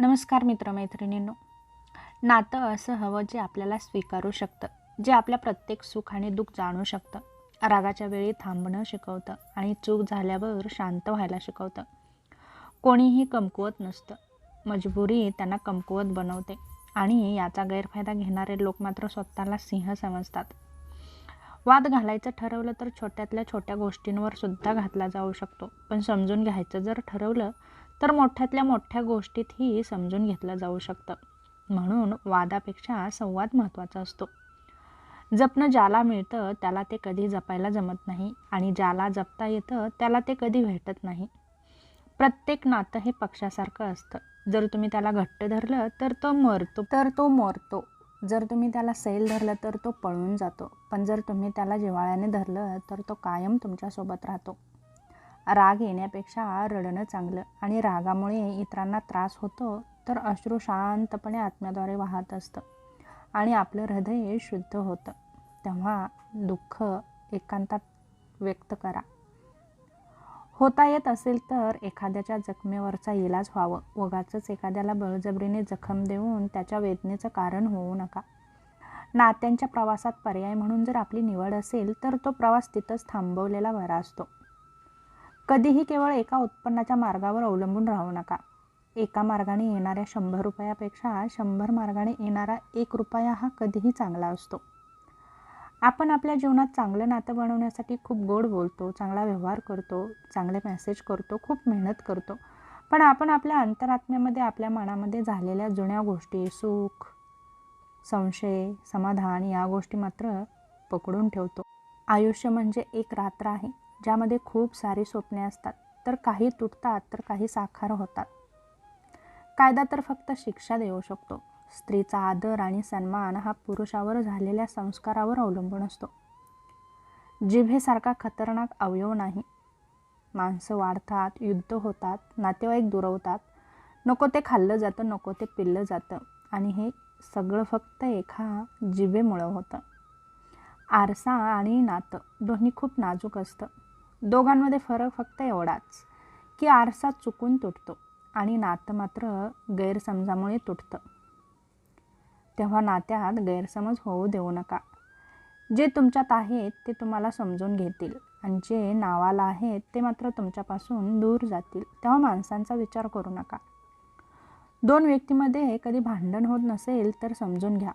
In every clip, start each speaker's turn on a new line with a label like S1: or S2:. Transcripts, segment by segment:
S1: नमस्कार मित्रमैत्रिणींनो. नातं असं हवं जे आपल्याला स्वीकारू शकतं जे आपल्या प्रत्येक सुख आणि दुःख जाणू शकतं. रागाच्या वेळी थांबणं शिकवतं आणि चूक झाल्यावर शांत व्हायला शिकवतं. कोणीही कमकुवत नसतं. मजबुरी त्यांना कमकुवत बनवते आणि याचा गैरफायदा घेणारे लोक मात्र स्वतःला सिंह समजतात. वाद घालायचं ठरवलं तर छोट्यातल्या छोट्या गोष्टींवर सुद्धा घातला जाऊ शकतो पण समजून घ्यायचं जर ठरवलं तर मोठ्यातल्या मोठ्या गोष्टीतही समजून घेतलं जाऊ शकतं. म्हणून वादापेक्षा संवाद महत्त्वाचा असतो. जपणं ज्याला मिळतं त्याला ते कधी जपायला जमत नाही आणि ज्याला जपता येतं त्याला ते कधी भेटत नाही. प्रत्येक नातं हे पक्षासारखं असतं. जर तुम्ही त्याला घट्ट धरलं तर तो मरतो. तर तो मरतो. जर तुम्ही त्याला सैल धरलं तर तो पळून जातो. पण जर तुम्ही त्याला जिव्हाळ्याने धरलं तर तो कायम तुमच्यासोबत राहतो. राग येण्यापेक्षा रडणं चांगलं. आणि रागामुळे इतरांना त्रास होतो तर अश्रू शांतपणे आत्म्याद्वारे वाहत असतं आणि आपलं हृदय शुद्ध होतं. तेव्हा दुःख एकांतात व्यक्त करा. होता येत असेल तर एखाद्याच्या जखमेवरचा इलाज व्हावं. वगाचंच एखाद्याला बळजबरीने जखम देऊन त्याच्या वेदनेचं कारण होऊ नका. नात्यांच्या प्रवासात पर्याय म्हणून जर आपली निवड असेल तर तो प्रवास तिथंच थांबवलेला बरा असतो. कधीही केवळ एका उत्पन्नाच्या मार्गावर अवलंबून राहू नका. एका मार्गाने येणाऱ्या शंभर रुपयापेक्षा शंभर मार्गाने येणारा एक रुपया हा कधीही चांगला असतो. आपण आपल्या जीवनात चांगलं नातं बनवण्यासाठी खूप गोड बोलतो चांगला व्यवहार करतो चांगले मेसेज करतो खूप मेहनत करतो. पण आपण आपल्या अंतरात्म्यामध्ये आपल्या मनामध्ये झालेल्या जुन्या गोष्टी सुख संशय समाधान या गोष्टी मात्र पकडून ठेवतो. आयुष्य म्हणजे एक रात्र आहे. ज्यामध्ये खूप सारी स्वप्ने असतात. तर काही तुटतात तर काही साकार होतात. कायदा तर फक्त शिक्षा देऊ शकतो. स्त्रीचा आदर आणि सन्मान हा पुरुषावर झालेल्या संस्कारावर अवलंबून असतो. जिभेसारखा खतरनाक अवयव नाही. माणसं वाढतात युद्ध होतात नातेवाईक दुरवतात. नको ते खाल्लं जातं नको ते पिल्लं जातं. आणि हे सगळं फक्त एका जिभेमुळं होतं. आरसा आणि नातं दोन्ही खूप नाजूक असतं. दोघांमध्ये फरक फक्त एवढाच की आरसा चुकून तुटतो आणि नातं मात्र गैरसमजामुळे तुटतं. तेव्हा नात्यात गैरसमज होऊ देऊ नका. जे तुमच्यात आहेत ते तुम्हाला समजून घेतील आणि जे नावाला आहेत ते मात्र तुमच्यापासून दूर जातील. तेव्हा माणसांचा विचार करू नका. दोन व्यक्तीमध्ये कधी भांडण होत नसेल तर समजून घ्या.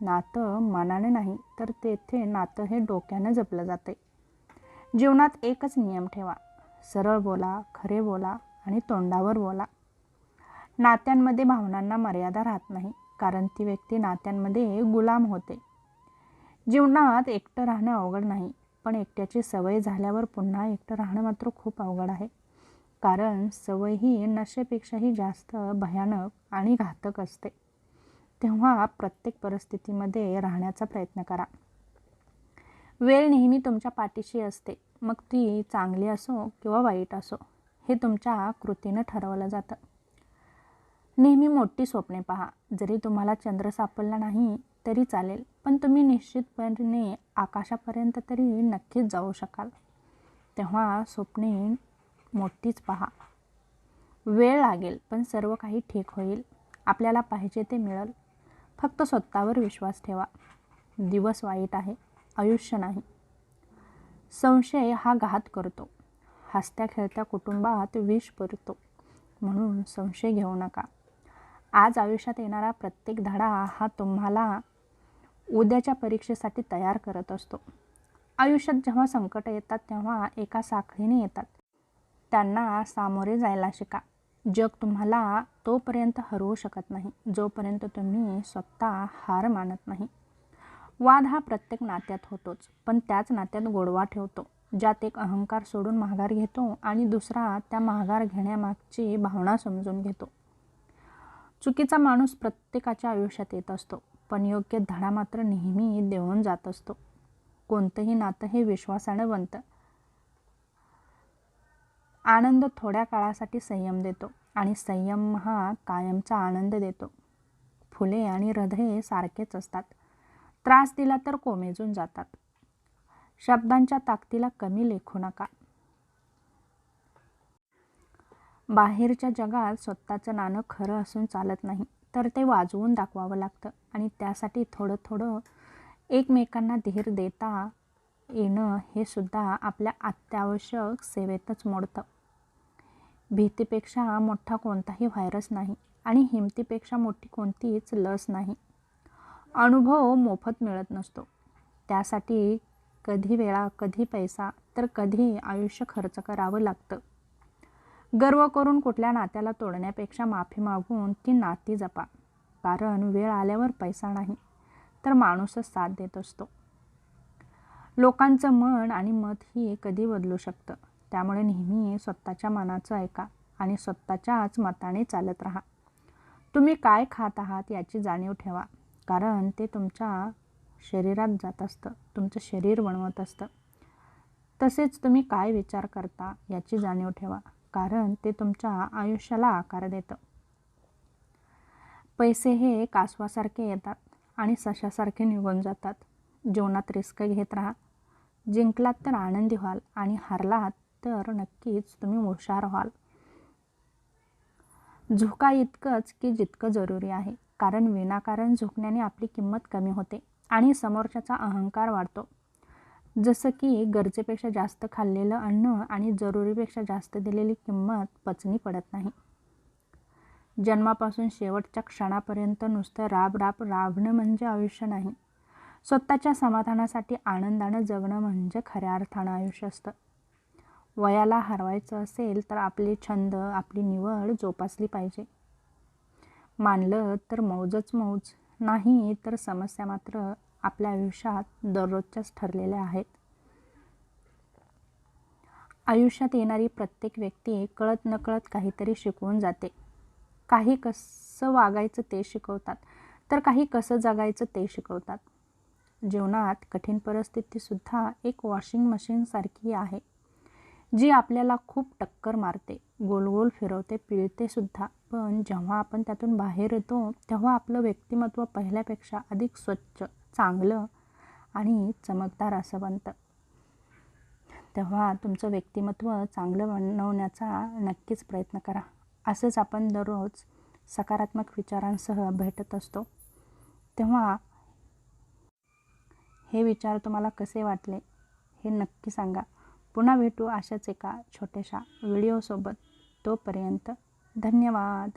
S1: नातं मनाने नाही तर तेथे नातं हे डोक्यानं जपलं जाते. जीवनात एकच नियम ठेवा. सरळ बोला खरे बोला आणि तोंडावर बोला. नात्यांमध्ये भावनांना मर्यादा राहत नाही कारण ती व्यक्ती नात्यांमध्ये गुलाम होते. जीवनात एकटं राहणं अवघड नाही पण एकट्याची सवय झाल्यावर पुन्हा एकटं राहणं मात्र खूप अवघड आहे. कारण सवय ही नशेपेक्षाही जास्त भयानक आणि घातक असते. तेव्हा प्रत्येक परिस्थितीमध्ये राहण्याचा प्रयत्न करा. वेळ नेहमी तुमच्या पाठीशी असते. मग ती चांगली असो किंवा वाईट असो हे तुमच्या कृतीनं ठरवलं जातं. नेहमी मोठी स्वप्ने पहा. जरी तुम्हाला चंद्र सापडला नाही तरी चालेल. पण तुम्ही निश्चितपणे आकाशापर्यंत तरी नक्कीच जाऊ शकाल. तेव्हा स्वप्ने मोठीच पहा. वेळ लागेल पण सर्व काही ठीक होईल. आपल्याला पाहिजे ते मिळेल. फक्त स्वतःवर विश्वास ठेवा. दिवस वाईट आहे. आयुष्य नाही. संशय हा घात करतो. हसत्या खेळत्या कुटुंबात विष पडतो. म्हणून संशय घेऊ नका. आज आयुष्यात येणारा प्रत्येक धडा हा तुम्हाला उद्याच्या परीक्षेसाठी तयार करत असतो. आयुष्यात जेव्हा संकट येतात तेव्हा एका साखळीने येतात. त्यांना सामोरे जायला शिका. जग तुम्हाला तोपर्यंत हरवू शकत नाही जोपर्यंत तुम्ही स्वतः हार मानत नाही. वाद हा प्रत्येक नात्यात होतोच पण त्याच नात्यात गोडवा ठेवतो ज्यात एक अहंकार सोडून माघार घेतो आणि दुसरा त्या माघार घेण्यामागची भावना समजून घेतो. चुकीचा माणूस प्रत्येकाच्या आयुष्यात येत असतो पण योग्य धडा मात्र नेहमी देऊन जात असतो. कोणतंही नातं हे विश्वासानं बनतं. आनंद थोड्या काळासाठी संयम देतो आणि संयम हा कायमचा आनंद देतो. फुले आणि हृदय सारखेच असतात. त्रास दिला तर कोमेजून जातात. शब्दांच्या ताकदीला कमी लेखू नका. बाहेरच्या जगात स्वतःचं नाणं खरं असून चालत नाही तर ते वाजवून दाखवावं लागतं आणि त्यासाठी थोडं थोडं एकमेकांना धीर देता येणं हे सुद्धा आपल्या अत्यावश्यक सेवेतच मोडतं. भीतीपेक्षा मोठा कोणताही व्हायरस नाही आणि हिमतीपेक्षा मोठी कोणतीच लस नाही. अनुभव मोफत मिळत नसतो. त्यासाठी कधी वेळा कधी पैसा तर कधी आयुष्य खर्च करावं लागतं. गर्व करून कुठल्या नात्याला तोडण्यापेक्षा माफी मागून ती नाती जपा. कारण वेळ आल्यावर पैसा नाही तर माणूसच साथ देत असतो. लोकांचं मन आणि मत ही कधी बदलू शकतं? त्यामुळे नेहमी स्वतःच्या मनाचं ऐका आणि स्वतःच्याच मताने चालत राहा. तुम्ही काय खात आहात याची जाणीव ठेवा. कारण ते तुमच्या शरीरात जात असतं तुमचं शरीर बनवत असतं. तसेच तुम्ही काय विचार करता याची जाणीव ठेवा कारण ते तुमच्या आयुष्याला आकार देतं. पैसे हे कासवासारखे येतात आणि सशासारखे निघून जातात. जीवनात रिस्क घेत राहा. जिंकलात तर आनंदी व्हाल आणि हारलात तर नक्कीच तुम्ही हुशार व्हाल. झोका इतकंच की जितकं जरुरी आहे. कारण विनाकारण झुकण्याने आपली किंमत कमी होते आणि समोरच्याचा अहंकार वाढतो. जसं की गरजेपेक्षा जास्त खाल्लेलं अन्न आणि जरुरीपेक्षा जास्त दिलेली किंमत पचनी पडत नाही. जन्मापासून शेवटच्या क्षणापर्यंत नुसतं राब राब राबणं म्हणजे आयुष्य नाही. स्वतःच्या समाधानासाठी आनंदानं जगणं म्हणजे खऱ्या अर्थानं आयुष्य असतं. वयाला हरवायचं असेल तर आपले छंद आपली निवड जोपासली पाहिजे. मानलं तर मौजच मौज नाही तर समस्या मात्र आपल्या आयुष्यात दररोजच्याच ठरलेल्या आहेत. आयुष्यात येणारी प्रत्येक व्यक्ती कळत नकळत काहीतरी शिकवून जाते. काही कसं वागायचं ते शिकवतात तर काही कसं जगायचं ते शिकवतात. जीवनात कठीण परिस्थितीसुद्धा एक वॉशिंग मशीनसारखी आहे. जी आपल्याला खूप टक्कर मारते गोल गोल फिरवते पिळते सुद्धा. पण जेव्हा आपण त्यातून बाहेर येतो तेव्हा आपलं व्यक्तिमत्व पहिल्यापेक्षा अधिक स्वच्छ चांगलं आणि चमकदार असं बनतं. तेव्हा तुमचं व्यक्तिमत्व चांगलं बनवण्याचा नक्कीच प्रयत्न करा. असंच आपण दररोज सकारात्मक विचारांसह भेटत असतो. तेव्हा हे विचार तुम्हाला कसे वाटले हे नक्की सांगा. पुन्हा भेटू अशाच एका छोट्याशा व्हिडिओसोबत. तोपर्यंत धन्यवाद.